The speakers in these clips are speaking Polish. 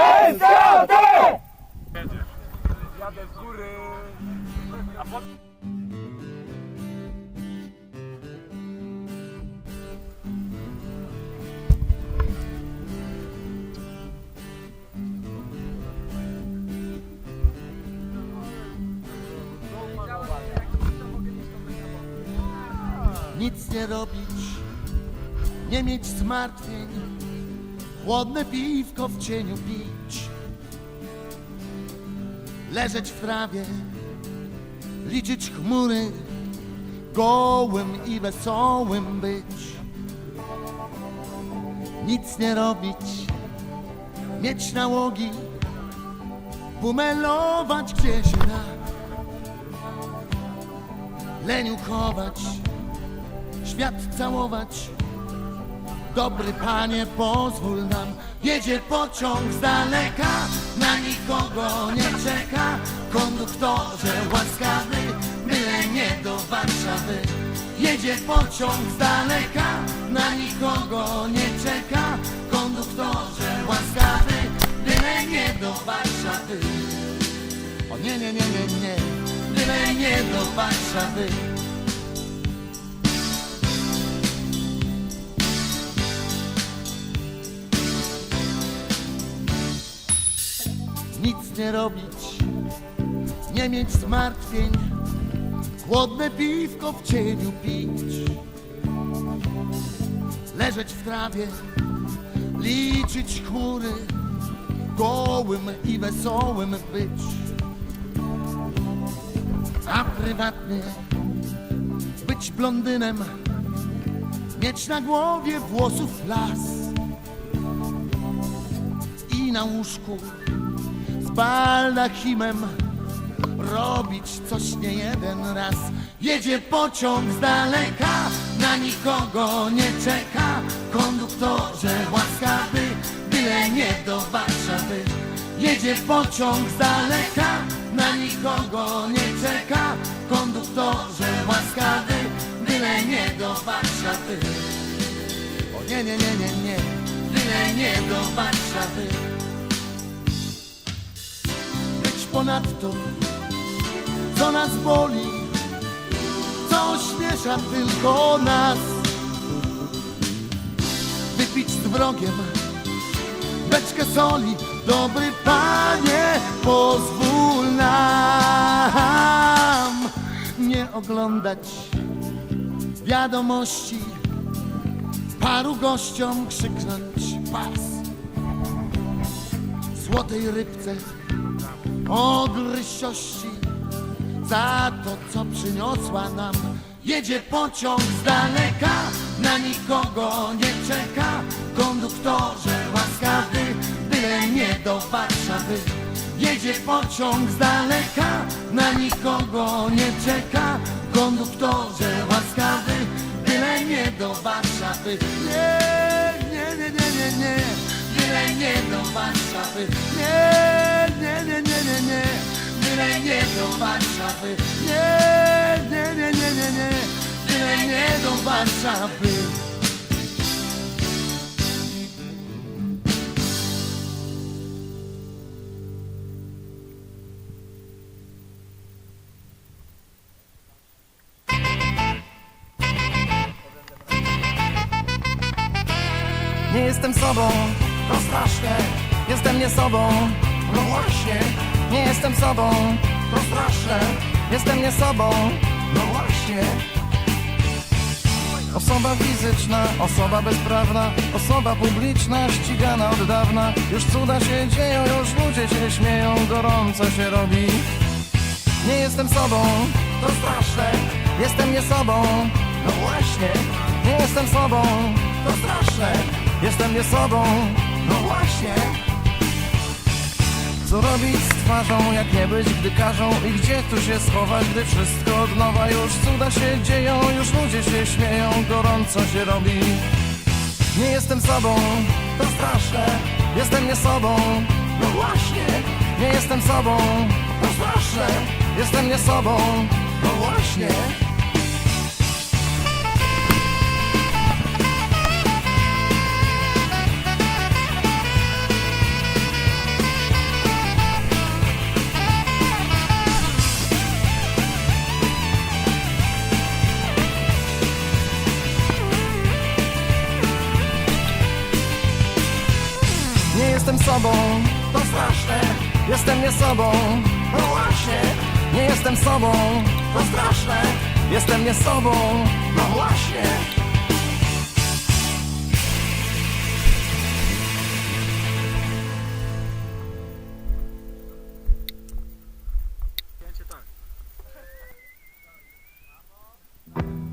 SKD! Jadę z góry. Nic nie robić, nie mieć zmartwień, chłodne piwko w cieniu pić, leżeć w trawie, liczyć chmury, gołym i wesołym być, nic nie robić, mieć nałogi, bumelować gdzie się da, leniu chować. Świat całować. Dobry panie, pozwól nam, jedzie pociąg z daleka, na nikogo nie czeka. Konduktorze łaskawy, byle nie do Warszawy. Jedzie pociąg z daleka, na nikogo nie czeka. Konduktorze łaskawy, byle nie do Warszawy. O nie, nie, nie, nie, nie, byle nie do Warszawy. Nie robić, nie mieć zmartwień, chłodne piwko w cieniu pić, leżeć w trawie, liczyć chmury, gołym i wesołym być, a prywatnie być blondynem, mieć na głowie włosów las i na łóżku z baldachimem robić coś nie jeden raz. Jedzie pociąg z daleka, na nikogo nie czeka. Konduktorze łaskawy, byle nie do Warszawy. Jedzie pociąg z daleka, na nikogo nie czeka. Konduktorze łaskawy, byle nie do Warszawy. O nie, nie, nie, nie, nie, byle nie do Warszawy ponadto, co nas boli, co ośmiesza tylko nas. Wypić z wrogiem beczkę soli, dobry panie, pozwól nam nie oglądać wiadomości, paru gościom krzyknąć pas. Złotej rybce ogrysiości za to, co przyniosła nam. Jedzie pociąg z daleka, na nikogo nie czeka. Konduktorze łaskawy, byle nie do Warszawy. Jedzie pociąg z daleka, na nikogo nie czeka. Konduktorze łaskawy, byle nie do Warszawy. Nie, nie, nie, nie, nie, nie. Byle nie do Warszawy. Nie do Warszawy. Nie, nie, nie, nie, nie, nie. Byle nie do Warszawy. Nie jestem sobą, to straszne. Jestem nie sobą, no właśnie. Nie jestem sobą, to straszne. Jestem nie sobą, no właśnie. Osoba fizyczna, osoba bezprawna, osoba publiczna, ścigana od dawna. Już cuda się dzieją, już ludzie się śmieją, gorąco się robi. Nie jestem sobą, to straszne. Jestem nie sobą, no właśnie. Nie jestem sobą, to straszne. Jestem nie sobą, no właśnie. Co robić z twarzą, jak nie być, gdy każą? I gdzie tu się schować, gdy wszystko od nowa Już cuda się dzieją, już ludzie się śmieją Gorąco się robi. Nie jestem sobą, to straszne Jestem nie sobą, no właśnie. Nie jestem sobą, to straszne Jestem nie sobą, no właśnie Nie jestem sobą, To straszne, jestem nie sobą. No właśnie. Nie jestem sobą, To straszne, jestem nie sobą. No właśnie.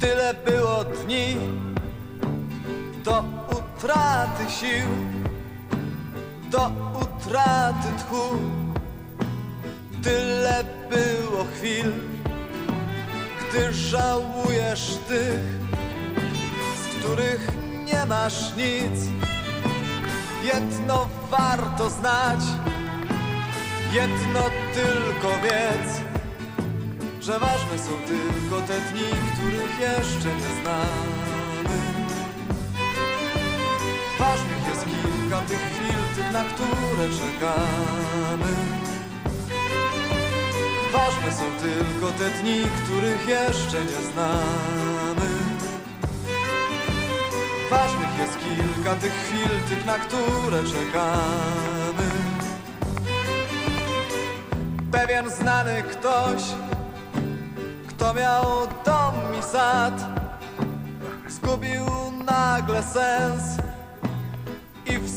Tyle było dni do utraty sił, do utraty tchu. Tyle było chwil, gdy żałujesz tych, z których nie masz nic. Jedno warto znać, jedno tylko wiedz że ważne są tylko te dni, których jeszcze nie znamy. Ważnych jest kilka tych chwil, na które czekamy. Ważne są tylko te dni, których jeszcze nie znamy. Ważnych jest kilka tych chwil, tych, na które czekamy. Pewien znany ktoś kto miał dom i sad Zgubił nagle sens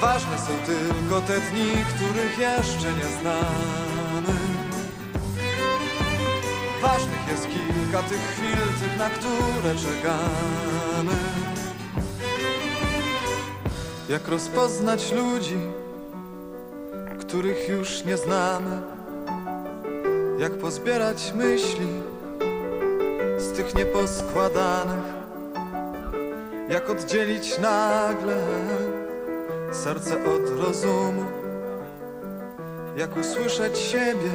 Ważne są tylko te dni, których jeszcze nie znamy. Ważnych jest kilka tych chwil, tych, na które czekamy. Jak rozpoznać ludzi, których już nie znamy? Jak pozbierać myśli? z tych nieposkładanych Jak oddzielić nagle serce od rozumu. Jak usłyszeć siebie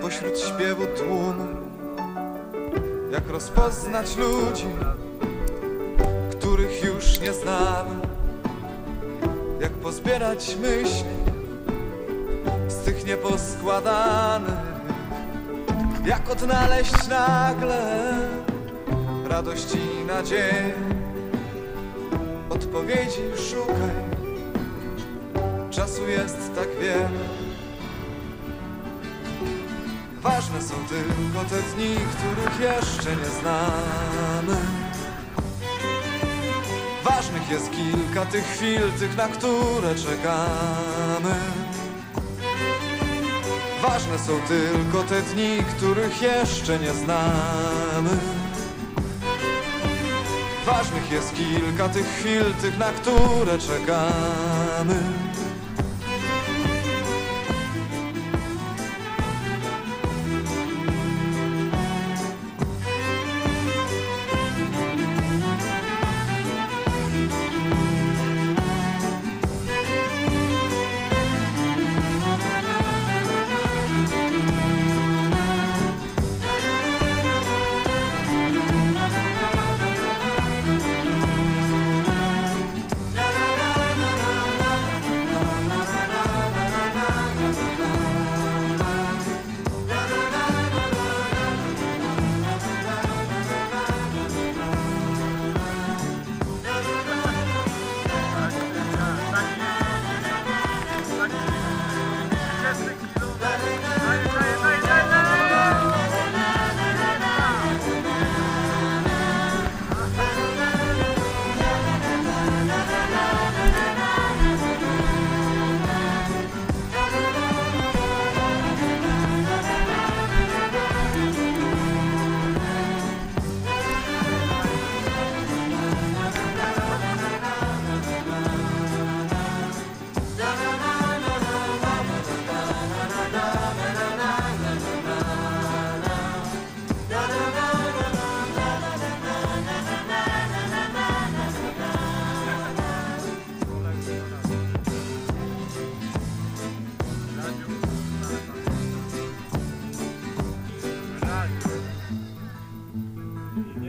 pośród śpiewu tłumu. Jak rozpoznać ludzi, których już nie znamy. Jak pozbierać myśli z tych nieposkładanych. Jak odnaleźć nagle radość i nadzieję? Odpowiedzi szukaj, czasu jest tak wiele. Ważne są tylko te dni, których jeszcze nie znamy. Ważnych jest kilka tych chwil, tych, na które czekamy. Ważne są tylko te dni, których jeszcze nie znamy. Ważnych jest kilka tych chwil, tych, na które czekamy.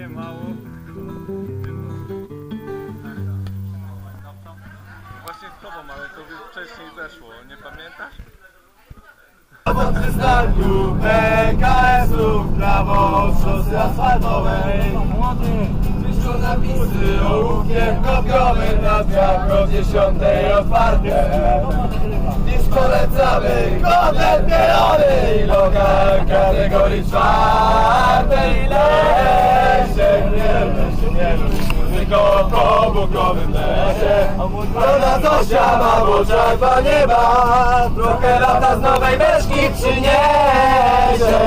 mało. Właśnie z tobą, ale to już wcześniej zeszło, nie pamiętasz? Po przystanku PKS-u w prawo od szosy asfaltowej napisy ołówkiem kopiowym na drzwiach o dziesiątej otwarte Dziś polecamy kodem mielony i lokal kategorii czwartej Lesie, nie, lesie, nie, tylko po bukowym lesie Ona Zosia ma w oczach dwa nieba Trochę lata z nowej beczki przyniesie